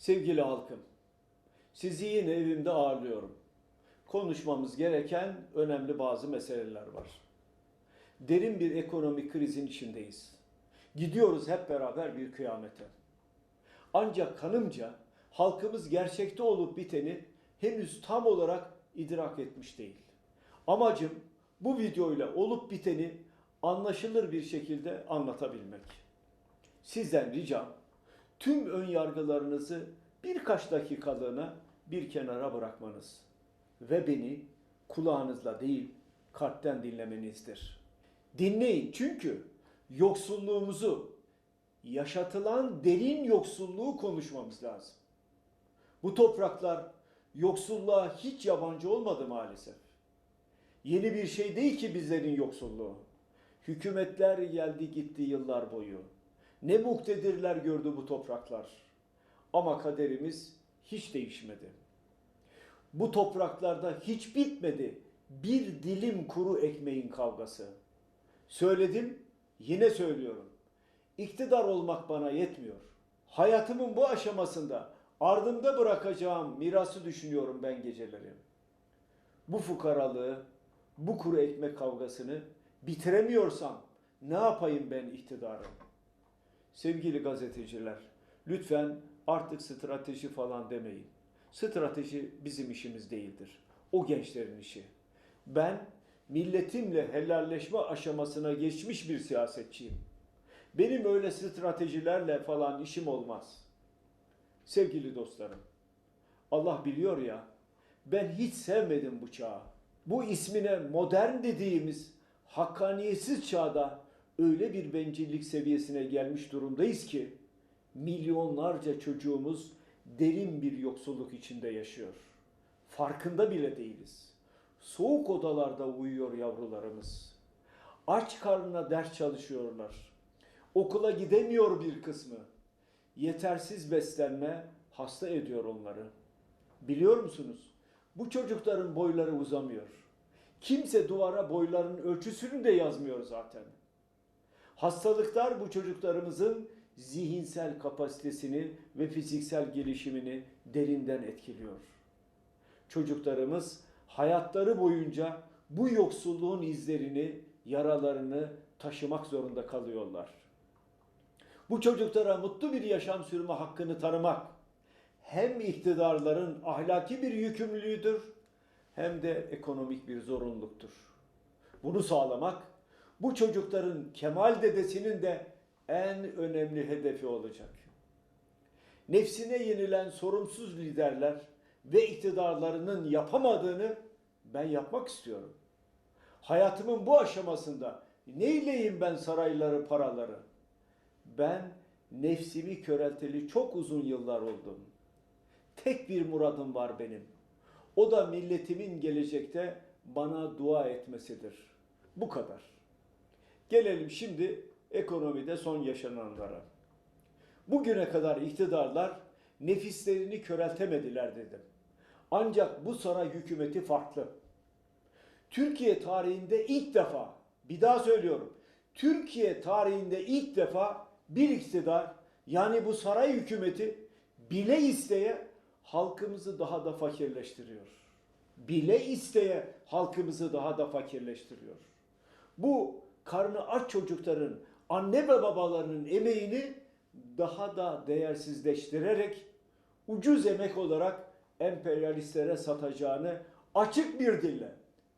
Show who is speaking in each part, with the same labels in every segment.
Speaker 1: Sevgili halkım, sizi yine evimde ağırlıyorum. Konuşmamız gereken önemli bazı meseleler var. Derin bir ekonomik krizin içindeyiz. Gidiyoruz hep beraber bir kıyamete. Ancak kanımca halkımız gerçekte olup biteni henüz tam olarak idrak etmiş değil. Amacım bu videoyla olup biteni anlaşılır bir şekilde anlatabilmek. Sizden ricam tüm ön yargılarınızı birkaç dakikalığına bir kenara bırakmanız ve beni kulağınızla değil kalpten dinlemenizdir. Dinleyin çünkü yoksulluğumuzu, yaşatılan derin yoksulluğu konuşmamız lazım. Bu topraklar yoksulluğa hiç yabancı olmadı maalesef. Yeni bir şey değil ki bizlerin yoksulluğu. Hükümetler geldi gitti yıllar boyu. Ne muktedirler gördü bu topraklar. Ama kaderimiz hiç değişmedi. Bu topraklarda hiç bitmedi bir dilim kuru ekmeğin kavgası. Söyledim, yine söylüyorum. İktidar olmak bana yetmiyor. Hayatımın bu aşamasında ardımda bırakacağım mirası düşünüyorum ben geceleri. Bu fukaralığı, bu kuru ekmek kavgasını bitiremiyorsam ne yapayım ben iktidarım? Sevgili gazeteciler, lütfen artık strateji falan demeyin. Strateji bizim işimiz değildir. O gençlerin işi. Ben milletimle helalleşme aşamasına geçmiş bir siyasetçiyim. Benim öyle stratejilerle falan işim olmaz. Sevgili dostlarım, Allah biliyor ya, ben hiç sevmedim bu çağı. Bu ismine modern dediğimiz hakkaniyetsiz çağda öyle bir bencillik seviyesine gelmiş durumdayız ki milyonlarca çocuğumuz derin bir yoksulluk içinde yaşıyor. Farkında bile değiliz. Soğuk odalarda uyuyor yavrularımız. Aç karnına ders çalışıyorlar. Okula gidemiyor bir kısmı. Yetersiz beslenme hasta ediyor onları. Biliyor musunuz? Bu çocukların boyları uzamıyor. Kimse duvara boylarının ölçüsünü de yazmıyor zaten. Hastalıklar bu çocuklarımızın zihinsel kapasitesini ve fiziksel gelişimini derinden etkiliyor. Çocuklarımız hayatları boyunca bu yoksulluğun izlerini, yaralarını taşımak zorunda kalıyorlar. Bu çocuklara mutlu bir yaşam sürme hakkını tanımak hem iktidarların ahlaki bir yükümlülüğüdür hem de ekonomik bir zorunluluktur. Bunu sağlamak bu çocukların Kemal dedesinin de en önemli hedefi olacak. Nefsine yenilen sorumsuz liderler ve iktidarlarının yapamadığını ben yapmak istiyorum. Hayatımın bu aşamasında neyleyim ben sarayları, paraları? Ben nefsimi körelteli çok uzun yıllar oldum. Tek bir muradım var benim. O da milletimin gelecekte bana dua etmesidir. Bu kadar. Gelelim şimdi ekonomide son yaşananlara. Bugüne kadar iktidarlar nefislerini köreltemediler dedim. Ancak bu saray hükümeti farklı. Türkiye tarihinde ilk defa, bir daha söylüyorum. Türkiye tarihinde ilk defa bir iktidar yani bu saray hükümeti bile isteye halkımızı daha da fakirleştiriyor. Bile isteye halkımızı daha da fakirleştiriyor. Bu karnı aç çocukların, anne ve babalarının emeğini daha da değersizleştirerek ucuz emek olarak emperyalistlere satacağını açık bir dille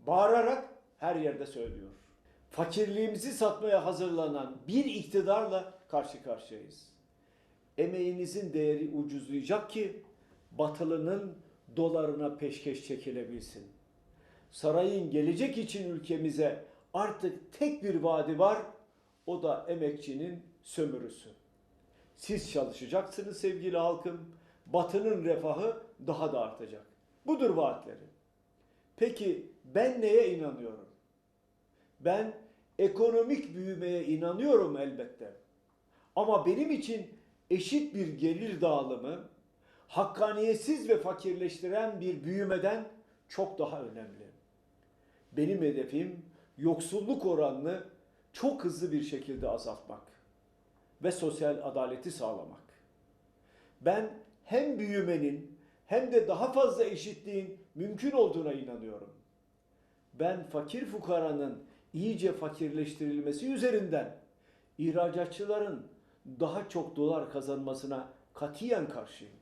Speaker 1: bağırarak her yerde söylüyor. Fakirliğimizi satmaya hazırlanan bir iktidarla karşı karşıyayız. Emeğinizin değeri ucuzlayacak ki batılının dolarına peşkeş çekilebilsin. Sarayın gelecek için ülkemize artık tek bir vaadi var. O da emekçinin sömürüsü. Siz çalışacaksınız sevgili halkım. Batının refahı daha da artacak. Budur vaatleri. Peki ben neye inanıyorum? Ben ekonomik büyümeye inanıyorum elbette. Ama benim için eşit bir gelir dağılımı, hakkaniyetsiz ve fakirleştiren bir büyümeden çok daha önemli. Benim hedefim yoksulluk oranını çok hızlı bir şekilde azaltmak ve sosyal adaleti sağlamak. Ben hem büyümenin hem de daha fazla eşitliğin mümkün olduğuna inanıyorum. Ben fakir fukaranın iyice fakirleştirilmesi üzerinden ihracatçıların daha çok dolar kazanmasına katiyen karşıyım.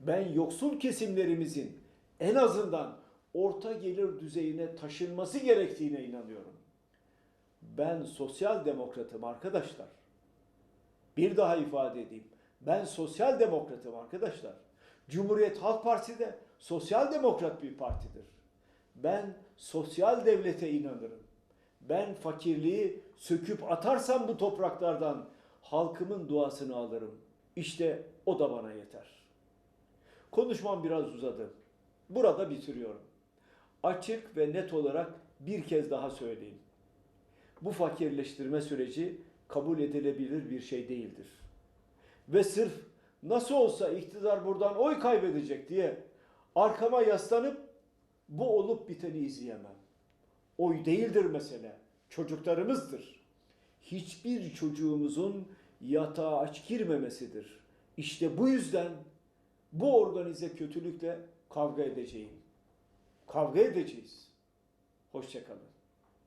Speaker 1: Ben yoksul kesimlerimizin en azından orta gelir düzeyine taşınması gerektiğine inanıyorum. Ben sosyal demokratım arkadaşlar. Bir daha ifade edeyim. Ben sosyal demokratım arkadaşlar. Cumhuriyet Halk Partisi de sosyal demokrat bir partidir. Ben sosyal devlete inanırım. Ben fakirliği söküp atarsam bu topraklardan halkımın duasını alırım. İşte o da bana yeter. Konuşmam biraz uzadı. Burada bitiriyorum. Açık ve net olarak bir kez daha söyleyeyim. Bu fakirleştirme süreci kabul edilebilir bir şey değildir. Ve sırf nasıl olsa iktidar buradan oy kaybedecek diye arkama yaslanıp bu olup biteni izleyemem. Oy değildir mesele, çocuklarımızdır. Hiçbir çocuğumuzun yatağa aç girmemesidir. İşte bu yüzden bu organize kötülükle kavga edeceğim. Kavga edeceğiz. Hoşçakalın.